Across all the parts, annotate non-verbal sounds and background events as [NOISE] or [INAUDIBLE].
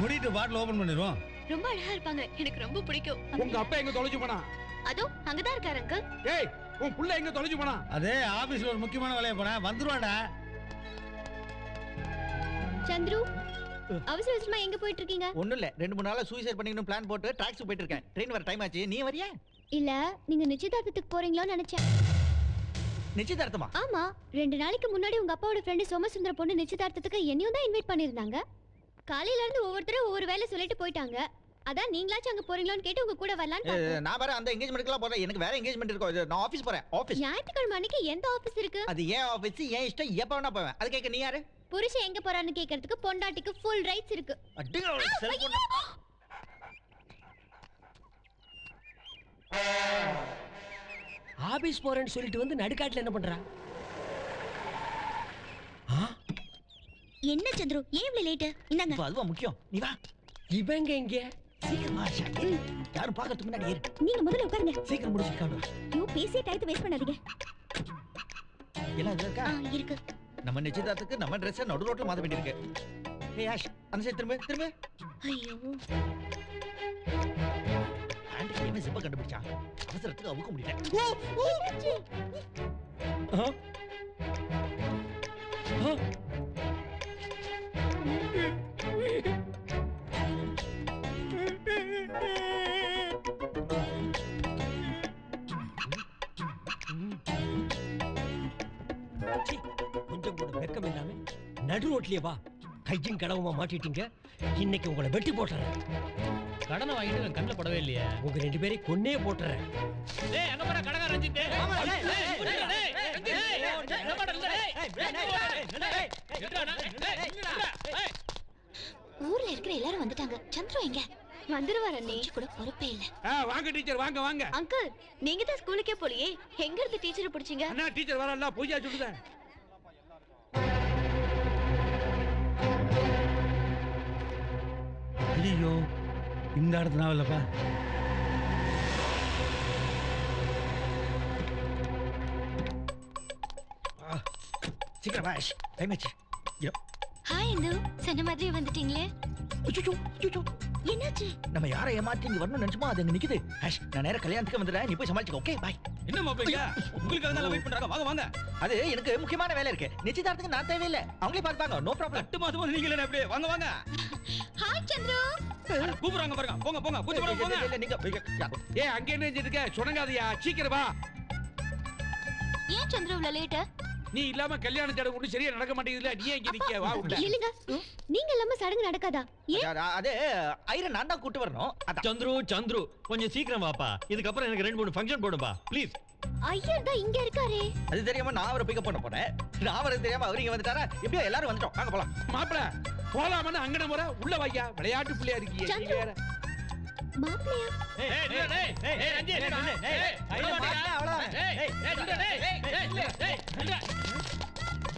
முடிட்டு பாட்டில் open பண்ணிடுவோம். ரொம்ப அழகா இருப்பாங்க. எனக்கு ரொம்ப பிடிக்கும். உங்க அப்பா எங்க தொலைஞ்சு போனா? அதோ அங்கதான் இருக்காரு அங்கிள் ஏய் உன் புள்ள எங்க தொலைஞ்சு போனா? அதே ஆபீஸ்ல ஒரு முக்கியமான வேலையை போனேன் வந்துருவாடா சந்துரு அவசர அவசரமா எங்க போயிட்டு இருக்கீங்க ஒண்ணும் இல்ல. ரெண்டு மூணு நாளா சூசைட் பண்ணிக்கணும் பிளான் போட்டு டாக்ஸி போயிட்டு இருக்கேன் ட்ரெயின் வர டைம் ஆச்சு. நீ வரியா? இல்ல நீங்க நிச்சயதார்த்தத்துக்கு போறீங்களோன்னு நினைச்சேன். நிச்சயதார்த்தமா? ஆமா. ரெண்டு நாளைக்கு முன்னாடி உங்க அப்பாவோட ஃப்ரெண்டு சோமசுந்தர பொண்ணு நிச்சயதார்த்தத்துக்கு என்னையும் தான் இன்வைட் பண்ணிருந்தாங்க காலையில இருந்து ஒவ்வொருத்தரும் ஒவ்வொரு வேலை சொல்லிட்டு போயிட்டாங்க. அதான் நீங்களாச்சும் அங்க போறீங்களான்னு கேட்டு உங்க கூட பார்த்தேன். நான் வேற அந்த எங்கேஜ்மெண்ட்க்குலாம் போறேன். எனக்கு வேற எங்கேஜ்மெண்ட் இருக்கும் நான் ஆபீஸ் போறேன். ஆபீஸ் ஞாயிற்றுக்கிழமை அன்னைக்கு எந்த ஆபீஸ் இருக்கு? அது ஏன் ஆபீஸ் ஏன் இஷ்டம்? எப்ப வேணா போவேன். அது கேட்க நீ யாரு? புருஷன் எங்க போறான்னு கேக்குறதுக்கு பொண்டாட்டிக்கு ஃபுல் ரைட்ஸ் இருக்கு. ஆபீஸ் போறேன்னு சொல்லிட்டு வந்து நடுக்காட்டுல என்ன பண்றா? என்ன சந்துரு? ஏன் இவ்வளவு லேட் இந்தாங்க. இப்ப அதுவா முக்கியம்? நீ வா. இவங்க எங்க? சீக்கிரமா. யாரும் பார்க்கறதுக்கு முன்னாடி ஏறு. நீங்க முதல்ல உட்காருங்க. சீக்கிரம் முடிச்சிருக்காங்க ஐயோ பேசிய டயத்தை வேஸ்ட் பண்ணாதீங்க. எல்லாம் இதுல இருக்கா? இருக்கு. நம்ம நிச்சயதார்த்தத்துக்கு நம்ம ட்ரெஸ் நடு ரோட்ல மாத்த வேண்டியிருக்கு. ஏய் ஆஷ் அந்த சைடு திரும்ப திரும்ப. ஐயோ. ஆண்டி என்ன சிப்ப கண்டுபிடிச்சா அவசரத்துக்கு அவுக்க முடியல. கொஞ்சம் கூட வெக்கம் இல்லாம நடு ரோட்லயே வா கையும் கடவுமா மாட்டிட்டீங்க இன்னைக்கு உங்களை வெட்டி போட்டுறேன் கடனை வாங்கிட்டு நான் கண்ணில் படவே இல்லையே உங்க ரெண்டு பேரையும் கொன்னே போட்டுறேன் ஊர்ல இருக்கிற எல்லாரும் வந்துட்டாங்க சந்திரம் எங்க வந்துருவாரு அண்ணே. கூட பொறுப்பே இல்ல. ஆ, வாங்க டீச்சர் வாங்க வாங்க. அங்கிள் நீங்க தான் ஸ்கூலுக்கே போலியே. எங்க இருந்து டீச்சரை பிடிச்சீங்க? அண்ணா டீச்சர் வரல பூஜா சொல்லுதேன் ஐயோ இந்த இடத்து நான் இல்லப்பா சீக்கிரம் வா ஆஷ் டைம் ஆச்சு. ஹாய் இந்து சொன்ன மாதிரி வந்துட்டீங்களே? அச்சச்சோ, அச்சச்சோ. என்னாச்சு? நம்ம யாரை ஏமாத்தி இங்க வரணும்னு நினைச்சோமோ அது அங்க நிக்குது. ஆஷ் நான் நேரா கல்யாணத்துக்கு வந்துடுறேன். நீ போய் சமாளிச்சுக்க ஓகே பாய் என்ன மாப்பிளைங்க உங்களுக்காக தான் வெயிட் பண்றாங்க வாங்க வாங்க. அது எனக்கு முக்கியமான வேலை இருக்கு. நிச்சயதார்த்தத்துக்கு நான் தேவையில்லை. அவங்களே பார்த்துப்பாங்க நோ ப்ராப்ளம் எட்டு மாசம் நீங்க அப்படியே வாங்க வாங்க. ஹாய் சந்துரு. கூப்பிடுறாங்க பாருங்க. போங்க போங்க. கூச்சு போங்க போங்க. இல்ல நீங்க ஏ அங்க என்ன செஞ்சுட்டு இருக்க? சுணங்காதயா சீக்கிரம் வா. ஏன் சந்துரு இவ்வளவு லேட் நீ இல்லாம கல்யாண சடங்கு ஒண்ணு சரியா நடக்க மாட்டேங்குதுல. நீ ஏன் இங்க நிக்க வா உள்ள. இல்லங்க. நீங்க இல்லாம சடங்கு நடக்காதா? ஏன்? அது ஐரன் நான் தான் கூட்டு வரணும். அதான். சந்துரு சந்துரு கொஞ்சம் சீக்கிரம் வாப்பா. இதுக்கப்புறம் எனக்கு ரெண்டு மூணு ஃபங்க்ஷன் போடுப்பா ப்ளீஸ் ஐயர் தான் இங்க இருக்காரே. அது தெரியாம நான் அவரை பிக்கப் பண்ண போனேன் நான் அவரை தெரியாம அவர் இங்க வந்துட்டாரா? எப்படியோ எல்லாரும் வந்துட்டோம். வாங்க போலாம். மாப்பிள போலாமன்னு அங்கன முறை உள்ள வையா விளையாட்டு பிள்ளையா இருக்கீங்க.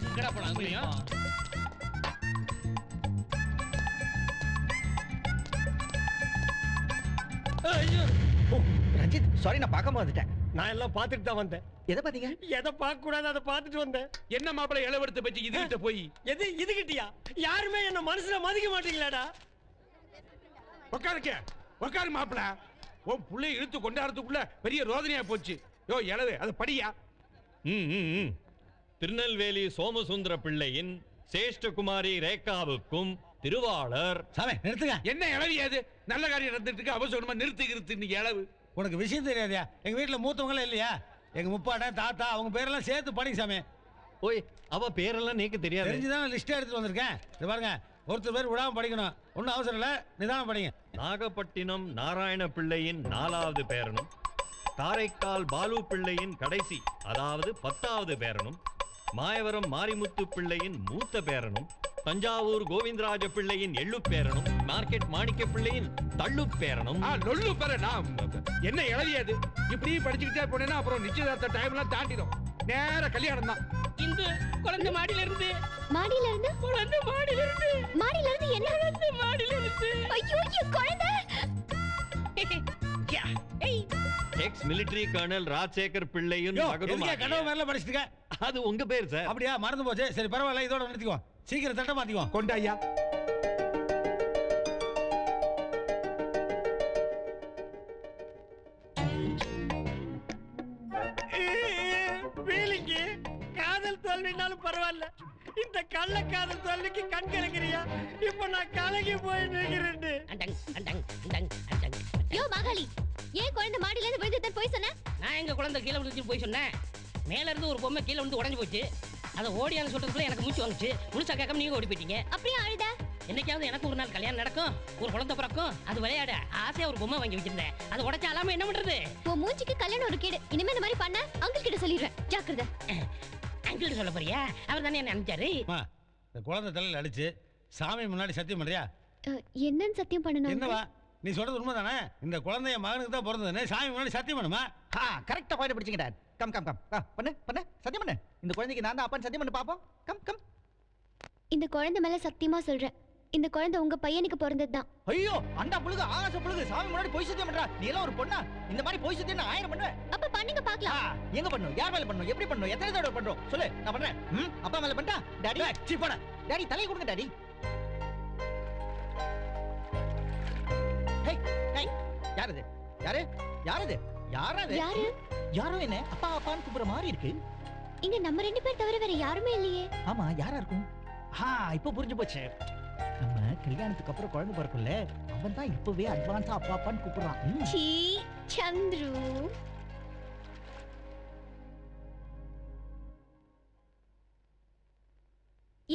எங்கடா போன ரஞ்சித் சாரி நான் பார்க்காம வந்துட்டேன் நான் எல்லாம் பார்த்துட்டு தான் வந்தேன் எதை பாத்தீங்க எதை பார்க்க கூடாது அதை பார்த்துட்டு வந்தேன் என்ன மாப்பிள இளவெடுத்து பச்சு இதுகிட்ட போய் எது இதுகிட்டயா யாருமே என்ன மனசுல மதிக்க மாட்டீங்களாடா உட்காருக்க உட்காரு மாப்பிள. உன் புள்ளைய இழுத்து கொண்டாடுறதுக்குள்ள பெரிய ரோதனையா போச்சு. யோ இளவு அது படியா? ம், ம், ம். திருநெல்வேலி சோமசுந்தர பிள்ளையின் சேஷ்டகுமாரி ரேகாவுக்கும் திருவாளர். சாமி நிறுத்துங்க. என்ன இளவி அது? நல்ல காரியம் நடந்துட்டு இருக்கு அவசரமா நிறுத்து நிறுத்து இன்னைக்கு இளவு. உனக்கு விஷயம் தெரியாதியா? எங்க வீட்டுல மூத்தவங்களே இல்லையா? எங்க முப்பாட்டன் தாத்தா அவங்க பேரெல்லாம் சேர்த்து படிங்க சாமி. ஓய் அவ பேரெல்லாம் நீக்கு தெரியாது. தெரிஞ்சுதான் லிஸ்ட் எடுத்துட்டு வந்திருக்கேன். இது பாருங்க ஒருத்தர் பேர் விடாம படிக்கணும். ஒன்றும் அவசரம் இல்லை. நிதானம் படிங்க. நாகப்பட்டினம் நாராயண பிள்ளையின் நாலாவது பேரனும் காரைக்கால் பாலு பிள்ளையின் கடைசி அதாவது பத்தாவது பேரனும் மாயவரம் மாரிமுத்து பிள்ளையின் மூத்த பேரனும் தஞ்சாவூர் கோவிந்தராஜ பிள்ளையின் எள்ளு பேரனும் மார்க்கெட் மாணிக்க பிள்ளையின் தள்ளு பேரனும். ஆ நொல்லு பெற நான் என்ன அது? இப்படி படிச்சுக்கிட்டே போனேன்னா அப்புறம் நிச்சயதார்த்த டைம் எல்லாம் தாண்டிடும். நேர கல்யாணம் தான் இந்த குழந்தை மாடியில இருந்து மாடியில இருந்து குழந்தை மாடியில இருந்து மாடியில இருந்து என்ன? குழந்தை மாடியில இருந்து ஐயோ என் குழந்தை எக்ஸ் மிலிட்டரி கர்னல் ராஜசேகர் பிள்ளையின் யோ, மகனும் கனவு மேல படிச்சுட்டு இருக்க? அது உங்க பேர் சார் அப்படியா? மறந்து போச்சு. சரி பரவாயில்ல இதோட நிறுத்திக்கோ சீக்கிரம் தட்ட மாத்திக்கோ கொண்டாயா பரவாயில்ல. இந்த கள்ளக்காதல் சொல்லிக்கு கண் கலங்கிறியா? இப்ப நான் கலங்கி போய் அண்டங் யோ மாகாளி ஏன் குழந்தை மாடியில இருந்து விழுந்துதான் போய் சொன்ன? நான் எங்க குழந்தை கீழே விழுந்து போய் சொன்னேன். மேல இருந்து ஒரு பொம்மை கீழே வந்து உடைஞ்சு போச்சு. அதை ஓடியான்னு சொல்றதுக்குள்ள எனக்கு மூச்சு வந்துச்சு. முழுசா கேட்காம நீங்க ஓடி போயிட்டீங்க அப்படியே அழுத? என்னைக்காவது எனக்கு ஒரு நாள் கல்யாணம் நடக்கும். ஒரு குழந்தை பிறக்கும். அது விளையாட ஆசையா ஒரு பொம்மை வாங்கி வச்சிருந்தேன். அது உடைச்ச அலாம என்ன பண்றது? உன் மூஞ்சிக்கு கல்யாணம் ஒரு கேடு. இனிமே இந்த மாதிரி பண்ண அங்கிள் கிட்ட சொல்லிடுறேன். ஜாக்கிரதை. [LAUGHS] அங்கிள் சொல்ல போறியா? அவர் தானே என்ன அனுப்பிச்சாரு. இந்த குழந்தை தலையில் அடிச்சு சாமி முன்னாடி சத்தியம் பண்றியா? என்னன்னு சத்தியம் பண்ணணும் என்னவா? நீ சொல்றது உண்மைதானே? இந்த குழந்தைய மகனுக்கு தான் பிறந்ததுன்னு சாமி முன்னாடி சத்தியம் பண்ணுமா? ஆ கரெக்டா பாயிண்ட் பிடிச்சிங்க டாட் கம் கம் கம். ஆ, பண்ணு பண்ணு. சத்தியம் பண்ணு. இந்த குழந்தைக்கு நான் தான் அப்பன். சத்தியம் பண்ணு பாப்போம். Come come. இந்த குழந்தை மேல சத்தியமா சொல்றேன். இந்த குழந்தை உங்க பையனுக்கு பிறந்ததுதான். ஐயோ அண்டா புழுகு ஆகாச புழுகு சாமி முன்னாடி போய் சத்தியம் பண்றா. நீ எல்லாம் ஒரு பொண்ணா? இந்த மாதிரி போய் சத்தியம் நான் ஆயிரம் பண்ணுவேன் அப்ப பண்ணுங்க பாக்கலாம் எங்க பண்ணும்? யார் மேல பண்ணும்? எப்படி பண்ணும்? எத்தனை தடவை பண்றோம்? சொல்லு நான் பண்றேன். ம், அப்பா மேல பண்ணிட்டா டாடி சீ போட. டாடி தலையை கொடுங்க டாடி ஹேய் ஹேய் யார் இது யாரு? யார் இது யார் யாரு? யாரோ என்ன? அப்பா அப்பான்னு கூப்பிடுற மாதிரி இருக்கு. இங்க நம்ம ரெண்டு பேர் தவிர வேற யாருமே இல்லையே. ஆமா யாரா இருக்கும்? ஆ இப்போ புரிஞ்சு போச்சு. நம்ம கல்யாணத்துக்கு அப்புறம் குழந்தை பிறக்கும்ல அவன் தான் இப்பவே அட்வான்ஸா அப்பா அப்பான்னு கூப்பிடுறான். சந்துரு.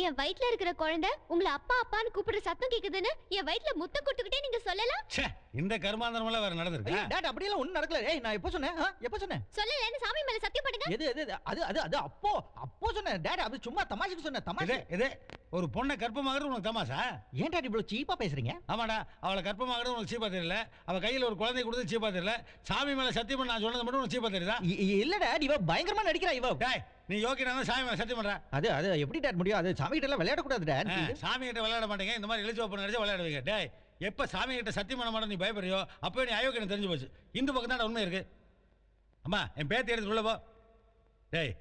என் வயித்துல இருக்கிற குழந்தை உங்களை அப்பா அப்பான்னு கூப்பிடுற சத்தம் கேக்குதுன்னு என் வயித்துல முத்த கொடுத்துக்கிட்டே நீங்க சொல்லலாம். ச்சே இந்த கர்மாந்தரமெல்லாம் வேற நடந்திருக்கா. டாட் அப்படியெல்லாம் ஒண்ணும் நடக்கல. ஏய் நான் எப்போ சொன்னேன்? எப்போ சொன்னேன்? சொல்லலன்னு சாமி மேல சத்தியம் பண்ணுங்க. எது எது? அது அது அது அப்போ அப்போ சொன்னேன். டாட் அது சும்மா தமாஷுக்கு சொன்னேன் தமாஷு. இது ஒரு பொண்ணை கர்ப்பமாகிறது உனக்கு தமாசா ஏன் டாட் இவ்வளவு சீப்பா பேசுறீங்க? ஆமாடா அவளை கர்ப்பமாகிறது உனக்கு சீப்பா தெரியல. அவ கையில ஒரு குழந்தை கொடுத்து சீப்பா தெரியல. சாமி மேல சத்தியம் நான் சொன்னது மட்டும் உனக்கு சீப்பா தெரியுதா? இ- இ- இல்ல டாட் இவ பயங்கரமா நடிக்கிறா இவ. டேய் நீ யோகினா சாமி மேல சத்தியம் பண்ற? அது அது எப்படி டாட் முடியும்? அது சாமி கிட்ட எல்லாம் விளையாட கூடாது டாட் சாமி கிட்ட விளையாட மாட்டீங்க. இந்த மாதிரி எழுச்சி ஓப்பன் அடிச்சு விளையாடுவீங்க. டேய் எப்ப சாமி கிட்ட சத்தியம் பண்ண மாட்டேன் நீ பயப்படுறியோ அப்போ நீ அயோக்கியம் தெரிஞ்சு போச்சு. இந்த பக்கம் தான் உண்மை இருக்கு. அம்மா என் பேத்தி எடுத்து உள்ள போ. டேய்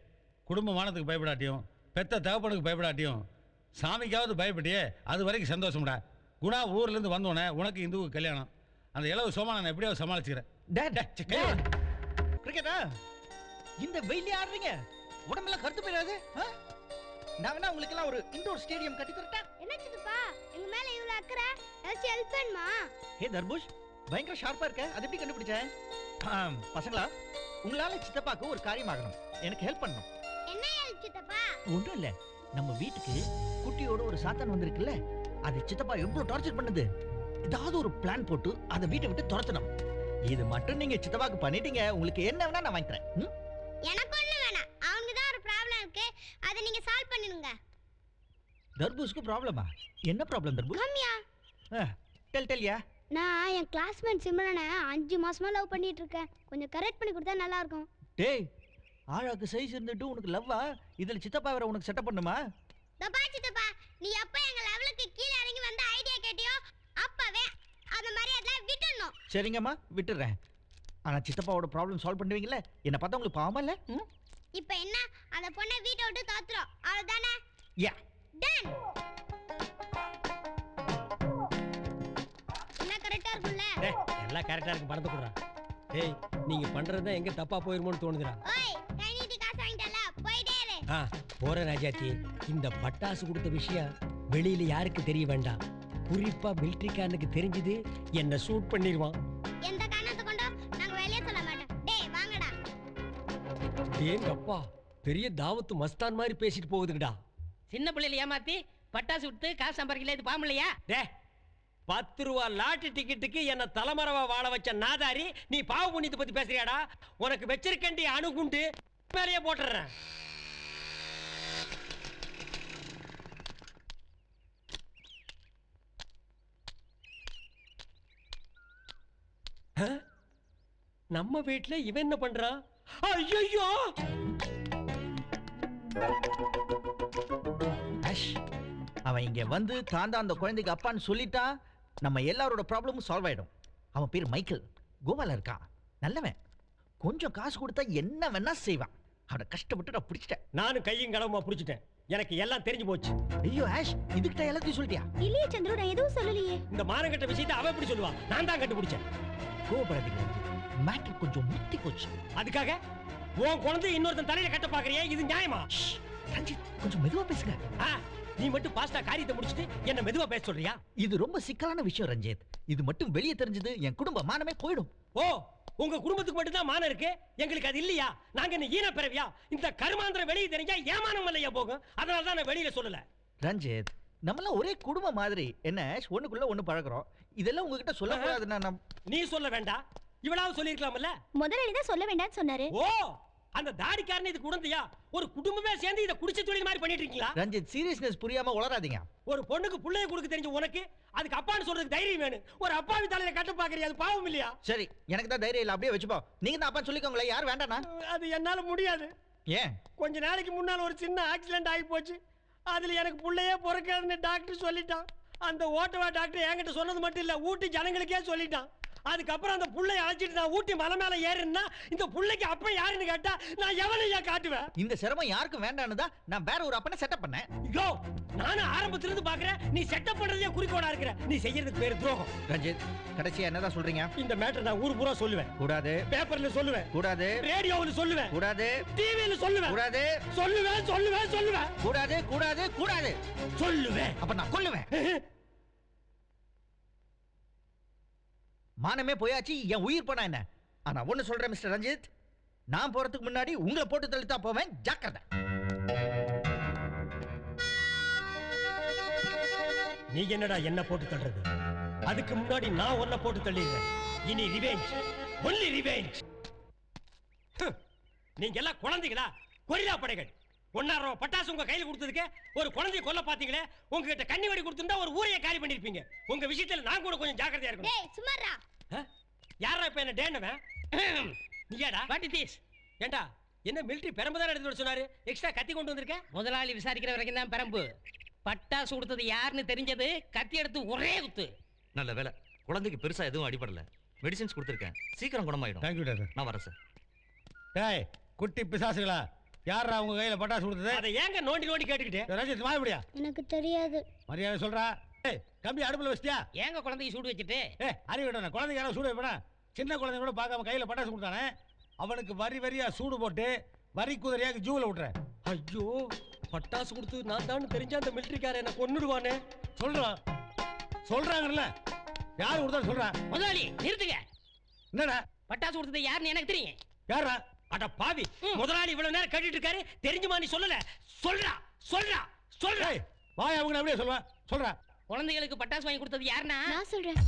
குடும்ப மானத்துக்கு பயப்படாட்டியும் பெத்த தகப்பனுக்கு பயப்படாட்டியும் சாமிக்காவது பயப்பட்டியே அது வரைக்கும் சந்தோஷம்டா குணா ஊர்ல இருந்து வந்தோடனே உனக்கு இந்துவுக்கு கல்யாணம். அந்த இளவு சோமா நான் எப்படியாவது சமாளிச்சுக்கிறேன். கிரிக்கெட்டா இந்த வெயிலே ஆடுறீங்க? உடம்பெல்லாம் கருத்து போயிடாது? நான் வேணா உங்களுக்கு எல்லாம் ஒரு இண்டோர் ஸ்டேடியம் கட்டி தரட்டா? என்ன சித்தப்பா எங்க மேல இவ்வளவு அக்கறை? ஏதாச்சும் ஹெல்ப் பண்ணுமா ஹே தர்புஷ் பயங்கர ஷார்ப்பா இருக்க. அது எப்படி கண்டுபிடிச்ச? ஆம், பசங்களா உங்களால சித்தப்பாக்கு ஒரு காரியம் ஆகணும். எனக்கு ஹெல்ப் பண்ணணும். என்ன ஹெல்ப் சித்தப்பா? ஒன்றும் இல்ல. நம்ம வீட்டுக்கு குட்டியோட ஒரு சாத்தான் வந்திருக்குல்ல அது சித்தப்பா எவ்வளவு டார்ச்சர் பண்ணுது? ஏதாவது ஒரு பிளான் போட்டு அதை வீட்டை விட்டு துரத்தணும். இது மட்டும் நீங்க சித்தப்பாக்கு பண்ணிட்டீங்க. உங்களுக்கு என்ன வேணா நான் வாங்கி தரேன் ம்? எனக்கு ஒண்ணு வேணாம் அவனுக்கு தான் ஒரு ப்ராப்ளம் இருக்கு அதை நீங்க சால்வ் பண்ணிடுங்க தர்பூஸ்க்கு ப்ராப்ளமா என்ன ப்ராப்ளம் தர்பூஸ்? கம்மியா? டெல் டெல்யா நான் என் கிளாஸ்மேட் சிம்ரனை அஞ்சு மாசமா லவ் பண்ணிட்டு இருக்கேன். கொஞ்சம் கரெக்ட் பண்ணி கொடுத்தா நல்லா இருக்கும். டேய் ஆழாக்கு சைஸ் இருந்துட்டு உனக்கு லவ்வா இதுல சித்தப்பா வேற உனக்கு செட்டப் பண்ணுமா? தப்பா சித்தப்பா நீ எப்ப எங்க லெவலுக்கு கீழே இறங்கி வந்து ஐடியா கேட்டியோ அப்பவே அந்த மாதிரி அதெல்லாம் விட்டுடணும். சரிங்கம்மா விட்டுறேன். ஆனா சித்தப்பாவோட ப்ராப்ளம் சால்வ் பண்ணுவீங்கல்ல? என்ன பார்த்தா உங்களுக்கு பாவமா இல்ல? இப்ப என்ன? அந்த பொண்ணை வீட்டை விட்டு தோத்துறோம் அவ்வளவுதானே. டன் என்ன கரெக்டா இருக்கும்ல? டேய், எல்லாம் கரெக்டா இருக்கு. பணத்தை கொடுறா. டேய் நீங்க பண்றது எங்க தப்பா போயிருமோன்னு தோணுதுடா. ஓய் கை நீட்டி காசு வாங்கிட்டல போயிட்டே இரு. ஆ போற ராஜாத்தி. இந்த பட்டாசு கொடுத்த விஷயம் வெளியில யாருக்கு தெரிய வேண்டாம். குறிப்பா மிலிட்ரிக்காரனுக்கு தெரிஞ்சது என்ன ஷூட் பண்ணிடுவான் எந்த காரணத்தை கொண்டோ நாங்க வெளியே சொல்ல மாட்டோம். டேய் வாங்கடா. ஏங்க அப்பா பெரிய தாவத்து மஸ்தான் மாதிரி பேசிட்டு போகுதுங்கடா சின்ன பிள்ளைல ஏமாத்தி பட்டாசு விட்டு காசு சம்பாதிக்கல இது பாவம் இல்லையா? டே பத்து ரூபா லாட்டரி டிக்கெட்டுக்கு என்ன தலைமறைவா வாழ வச்ச நாதாரி நீ பாவ புண்ணியத்தை பத்தி பேசுறியாடா? உனக்கு வச்சிருக்கண்டி அணுகுண்டு மேலேயே போட்டுறேன்? நம்ம வீட்ல இவன் என்ன பண்றான்? ஐயோ அவன் இங்க வந்து தான் தான் அந்த குழந்தைக்கு அப்பான்னு சொல்லிட்டா நம்ம எல்லாரோட ப்ராப்ளமும் சால்வ் ஆயிடும். அவன் பேர் மைக்கேல். கோவால இருக்கான் நல்லவன். கொஞ்சம் காசு கொடுத்தா என்ன வேணா செய்வான். அவனை கஷ்டப்பட்டு நான் பிடிச்சிட்டேன். நானும் கையும் களவுமா புடிச்சிட்டேன். எனக்கு எல்லாம் தெரிஞ்சு போச்சு. ஐயோ ஆஷ் இதுக்கிட்ட எல்லாத்தையும் சொல்லிட்டியா? இல்லையே சந்திரு நான் எதுவும் சொல்லலையே. இந்த மானங்கட்ட விஷயத்தை அவ எப்படி சொல்லுவா நான் தான் கண்டுபிடிச்சேன். கோபப்படாதீங்க மேட்ரு கொஞ்சம் முத்தி போச்சு. அதுக்காக? உன் குழந்தை இன்னொருத்தன் தலையில கட்ட பாக்குறியே இது நியாயமா? ரஞ்சித் கொஞ்சம் மெதுவா பேசுங்க. நீ மட்டும் பாஸ்டா காரியத்தை முடிச்சிட்டு என்ன மெதுவா பேச சொல்றியா? இது ரொம்ப சிக்கலான விஷயம் ரஞ்சித். இது மட்டும் வெளியே தெரிஞ்சது என் குடும்ப மானமே போயிடும். ஓ உங்க குடும்பத்துக்கு மட்டும் தான் மானம் இருக்கு? எங்களுக்கு அது இல்லையா? நாங்க என்ன ஈன பிறவியா? இந்த கருமாந்திரம் வெளியே தெரிஞ்சா ஏமானம் இல்லையா போகும்? அதனால தான் நான் வெளியில சொல்லல. ரஞ்சித் நம்மளாம் ஒரே குடும்பம் மாதிரி. என்ன ஒண்ணுக்குள்ள ஒண்ணு பழகுறோம். இதெல்லாம் உங்ககிட்ட சொல்லக்கூடாதுன்னா நான் நீ சொல்ல வேண்டாம். இவளாவது சொல்லிருக்கலாம்ல முதலாளி தான் சொல்ல வேண்டாம்னு சொன்னாரு. ஓ அந்த தாடிக்காரன் இது குழந்தையா ஒரு குடும்பமே சேர்ந்து இதை குடிச்ச தொழில் மாதிரி பண்ணிட்டு இருக்கீங்களா ரஞ்சித் சீரியஸ்னஸ் புரியாம உளராதீங்க ஒரு பொண்ணுக்கு புள்ளைய கொடுக்க தெரிஞ்ச உனக்கு அதுக்கு அப்பான்னு சொல்றதுக்கு தைரியம் வேணும். ஒரு அப்பாவி தலையில கட்ட பாக்குறியா? அது பாவம் இல்லையா? சரி எனக்கு தான் தைரியம் இல்லை அப்படியே வச்சுப்போம் நீங்க தான் அப்பா சொல்லிக்கோங்களேன் யார் வேண்டாண்ணா? அது என்னால முடியாது. ஏன்? கொஞ்ச நாளைக்கு முன்னால் ஒரு சின்ன ஆக்சிடென்ட் ஆகி போச்சு. அதுல எனக்கு புள்ளையே பிறக்காதுன்னு டாக்டர் சொல்லிட்டான். அந்த ஓட்டவா டாக்டர் என்கிட்ட சொன்னது மட்டும் இல்ல ஊட்டி ஜனங்களுக்கே சொல்லிட்டான். அதுக்கப்புறம் அந்த புள்ளைய அழைச்சிட்டு நான் ஊட்டி மலை மேல ஏறினா இந்த புள்ளைக்கு அப்ப யாருன்னு கேட்டா நான் எவனையா காட்டுவேன்? இந்த சிரமம் யாருக்கும் வேண்டான்னு தான் நான் வேற ஒரு அப்பனை செட்டப் பண்ணேன். ஐயோ நானும் ஆரம்பத்துல இருந்து பாக்குறேன். நீ செட்டப் பண்றதே குறிக்கோடா இருக்கிற. நீ செய்யறதுக்கு பேரு துரோகம். ரஞ்சித் கடைசியா என்னதான் சொல்றீங்க? இந்த மேட்டர் நான் ஊர் பூரா சொல்லுவேன். கூடாது. பேப்பர்ல சொல்லுவேன். கூடாது. ரேடியோவில் சொல்லுவேன். கூடாது. டிவியில சொல்லுவேன். கூடாது. சொல்லுவேன் சொல்லுவேன் சொல்லுவேன். கூடாது கூடாது கூடாது. சொல்லுவேன். அப்ப நான் கொல்லுவேன். [LAUGHS] மானமே போயாச்சு என் உயிர் போனா என்ன? ஆனா ஒண்ணு சொல்றேன் மிஸ்டர் ரஞ்சித். நான் போறதுக்கு முன்னாடி உங்களை போட்டு தள்ளித்தா போவேன் ஜாக்கிரதை. நீ என்னடா என்ன போட்டு தள்ளுறது? அதுக்கு முன்னாடி நான் ஒன்ன போட்டு தள்ளிடுறேன். இனி ரிவேஞ்ச் ஒன்லி ரிவேஞ்ச் நீங்க எல்லாம் குழந்தைகளா? கொரிலா படைகள். ஒன்னாயிரம் ரூபாய் பட்டாசு உங்க கையில கொடுத்ததுக்கு ஒரு குழந்தைய கொல்ல பாத்தீங்களே உங்ககிட்ட கண்ணி வெடி கொடுத்திருந்தா ஒரு ஊரைய காலி பண்ணிருப்பீங்க. உங்க விஷயத்துல நான் கூட கொஞ்சம் ஜாக்கிரதையா இருக்கணும். ஆ? யாரா இப்ப என்ன டேனவன் நீயாடா வாட் இட் இஸ் ஏண்டா என்ன மிலிட்டரி பெரம்பு எடுத்து வர சொன்னாரு? எக்ஸ்ட்ரா கத்தி கொண்டு வந்திருக்க? முதலாளி விசாரிக்கிற வரைக்கும் தான் பெரம்பு. பட்டாசு கொடுத்தது யாருன்னு தெரிஞ்சது கத்தி எடுத்து ஒரே குத்து. நல்ல வேலை. குழந்தைக்கு பெருசா எதுவும் அடிபடல. மெடிசின்ஸ் கொடுத்துருக்கேன். சீக்கிரம் குணமாயிடும். தேங்க்யூ டாக்டர் நான் வரேன் சார் டேய் குட்டி பிசாசுகளா? யாரா உங்க கையில பட்டாசு கொடுத்தது? அதை ஏங்க நோண்டி நோண்டி கேட்டுக்கிட்டு? ரஞ்சித் மாயப்படியா எனக்கு தெரியாது. மரியாதை சொல்றா. ஏய் கம்பி அடுப்புல வச்சிட்டியா? ஏங்க குழந்தைக்கு சூடு வச்சுட்டு? ஏ அறிவிடன குழந்தைங்க யாரும் சூடு வைப்பனா? சின்ன குழந்தைங்க கூட பார்க்காம கையில பட்டாசு கொடுத்தானே? அவனுக்கு வரி வரியா சூடு போட்டு வரி குதிரையாக ஜூவில் விட்டுறேன் ஐயோ பட்டாசு கொடுத்து நான் தான் தெரிஞ்ச அந்த மிலிட்டரிக்கார என்ன கொன்னுடுவானே. சொல்றான் சொல்றாங்கல்ல. யாரு கொடுத்தா சொல்றான் முதலாளி நிறுத்துங்க. என்னடா? பட்டாசு கொடுத்தது யாருன்னு எனக்கு தெரியும். யாரா அட பாவி முதலாளி இவ்வளவு நேரம் கேட்டுட்டு இருக்காரு. தெரிஞ்சுமா நீ சொல்லல? சொல்றா சொல்றா சொல்றா. வாய் அவங்க அப்படியே சொல்லுவேன். சொல்றா. குழந்தைகளுக்கு பட்டாசு வாங்கி கொடுத்தது யாருன்னா? நான் சொல்றேன்.